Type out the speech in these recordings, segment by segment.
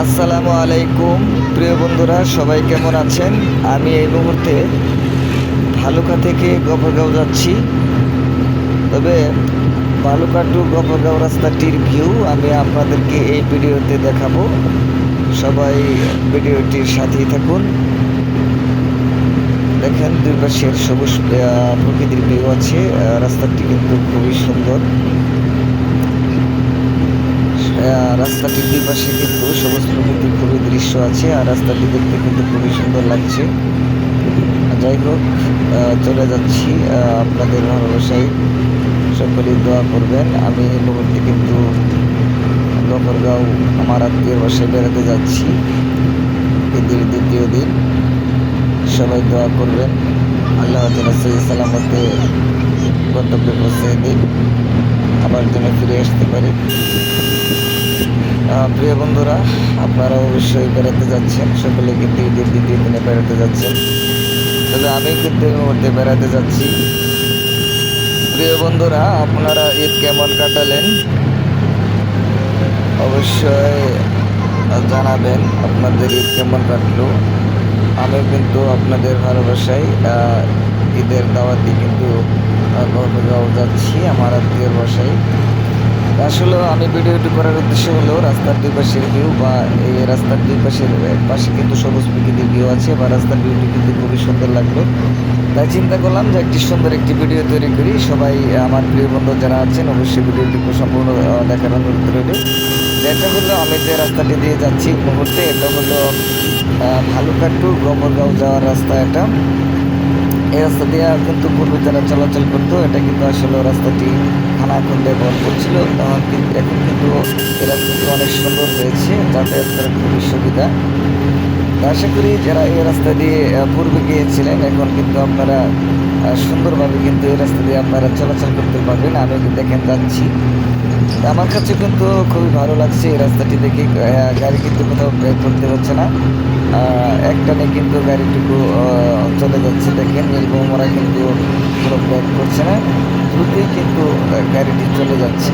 আসসালামু আলাইকুম, প্রিয় বন্ধুরা, সবাই কেমন আছেন? আমি এই মুহূর্তে ভালুকা থেকে গফরগাঁও যাচ্ছি। তবে ভালুকা টু গফরগাঁও রাস্তাটির ভিউ আমি আপনাদেরকে এই ভিডিওতে দেখাবো। সবাই ভিডিওটির সাথেই থাকুন। দেখেন, দুই পাশের সবুজ প্রকৃতির ভিউ আছে। রাস্তাটি কিন্তু খুবই সুন্দর। রাস্তাটির দুই পাশে কিন্তু সবুজ প্রকৃতির খুবই দৃশ্য আছে, আর রাস্তাটি দেখতে কিন্তু খুবই সুন্দর লাগছে। যাই হোক চলে যাচ্ছি আপনাদের ভালোবাসায়। সকলেই দোয়া করবেন, আমি মুহূর্তে কিন্তু গফরগাঁও আমার আত্মীয় বাসায় বেড়াতে যাচ্ছি। ঈদের দ্বিতীয় দিন, সবাই দোয়া করবেন। আল্লাহ তালা সালামতে গন্তব্যে পৌঁছে দিন, আবার যেন ফিরে আসতে পারি। প্রিয় বন্ধুরা আপনারা অবশ্যই বেড়াতে যাচ্ছেন। সকলে কিন্তু ঈদের দ্বিতীয় দিনে বেড়াতে যাচ্ছেন। তবে আমি কিন্তু এই মুহূর্তে বেড়াতে যাচ্ছি। প্রিয় বন্ধুরা, আপনারা ঈদ কেমন কাটালেন? অবশ্যই জানাবেন আপনাদের ঈদ কেমন কাটলো। আমি কিন্তু আপনাদের ভালোবাসায় ঈদের দাওয়াতে কিন্তু গফরগাঁও যাচ্ছি আমার আত্মীয়র বাসায়। আসলে আমি ভিডিওটি করার উদ্দেশ্য হলো রাস্তার দুই পাশের ভিউ বা এই রাস্তার দুই পাশের পাশে কিন্তু সবুজ প্রকৃতির ভিউ আছে বা রাস্তার ভিউটি কিন্তু খুবই সুন্দর লাগল। তাই চিন্তা করলাম যে একটি সুন্দর একটি ভিডিও তৈরি করি। সবাই আমার প্রিয় বন্ধু যারা আছেন অবশ্যই ভিডিওটি সম্পূর্ণ দেখার অনুরোধ রইল। যেটা হলো আমি যে রাস্তাটি দিয়ে যাচ্ছি মুহূর্তে এটা হলো আহ, ভালুকা টু গমরগাঁও যাওয়ার রাস্তা এটা। এই রাস্তা দিয়ে কিন্তু পূর্বে যারা চলাচল করতো এটা কিন্তু আসলে রাস্তাটি এখন ব্যবহার করছিল। তখন কিন্তু এখন কিন্তু এরা কিন্তু অনেক সুন্দর হয়েছে, যাতায়াত করার খুবই সুবিধা। আশা করি যারা এই রাস্তা দিয়ে পূর্বে গিয়েছিলেন, এখন কিন্তু আপনারা সুন্দরভাবে কিন্তু এই রাস্তা দিয়ে আপনারা চলাচল করতে পারবেন। আমি কিন্তু দেখেন যাচ্ছি। আমার কাছে কিন্তু খুবই ভালো লাগছে এই রাস্তাটি দেখে। গাড়ি কিন্তু কোথাও ব্রেক করতে হচ্ছে না। একটানে কিন্তু গাড়িটুকু চলে যাচ্ছে দেখেন। নীলবহমরা কিন্তু কোনো ব্রেক করছে না। দ্রুতই কিন্তু গাড়িটি চলে যাচ্ছে।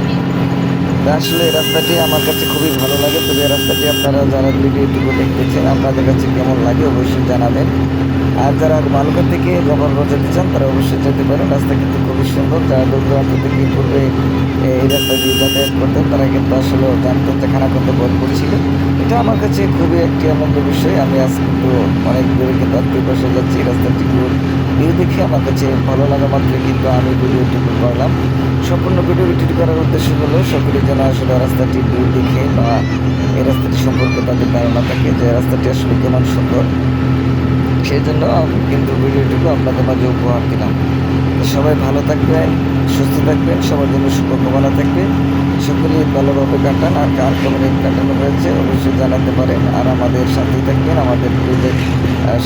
আসলে এই রাস্তাটি আমার কাছে খুবই ভালো লাগে। তবে এই রাস্তাটি আপনারা যারা ভিডিওটুকু দেখতেছেন, আপনাদের কাছে কেমন লাগে অবশ্যই জানাবেন। আর যারা বালুকা থেকে গভর্নর যেতে চান, তারা অবশ্যই যেতে পারেন। রাস্তা কিন্তু খুবই সুন্দর। যারা দূর দূরান্ত থেকে পূর্বে এই রাস্তা দিয়ে যাতায়াত করতেন, তারা কিন্তু আসলে জানতেন যে খানাখন্দ বোধ করছিল এটা আমার কাছে খুবই একটি আনন্দ বিষয়। আমি আজ কিন্তু অনেক দূরে কিন্তু আত্মীয় বসে যাচ্ছি রাস্তাটি ভিউ দেখে আমার কাছে ভালো লাগা মাত্র কিন্তু আমি ভিডিও ভিডিওটুকু করলাম। সম্পূর্ণ ভিডিও এডিট করার উদ্দেশ্য হলো সকলে যেন আসলে রাস্তাটি ভিউ দেখে বা এই রাস্তাটি সম্পর্কে তাদের ধারণা থাকে যে রাস্তাটি আসলে কেমন সুন্দর। সেই জন্য কিন্তু ভিডিওটুকু আপনাদের মাঝে উপহার দিলাম। সবাই ভালো থাকবেন, সুস্থ থাকবেন, সবার জন্য শুভকামনা থাকবে। সকলে ঈদ ভালোভাবে কাটান, আর কার ঈদ কাটানো হয়েছে অবশ্যই জানাতে পারেন। আর আমাদের সাথেই থাকবেন, আমাদের পেজের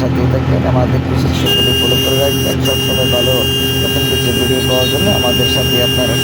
সাথেই থাকবেন। আমাদের পেজের সকলে ফলো করে রাখবেন। সবসময় ভালো নতুন কিছু ভিডিও পাওয়ার জন্য আমাদের সাথে আপনারা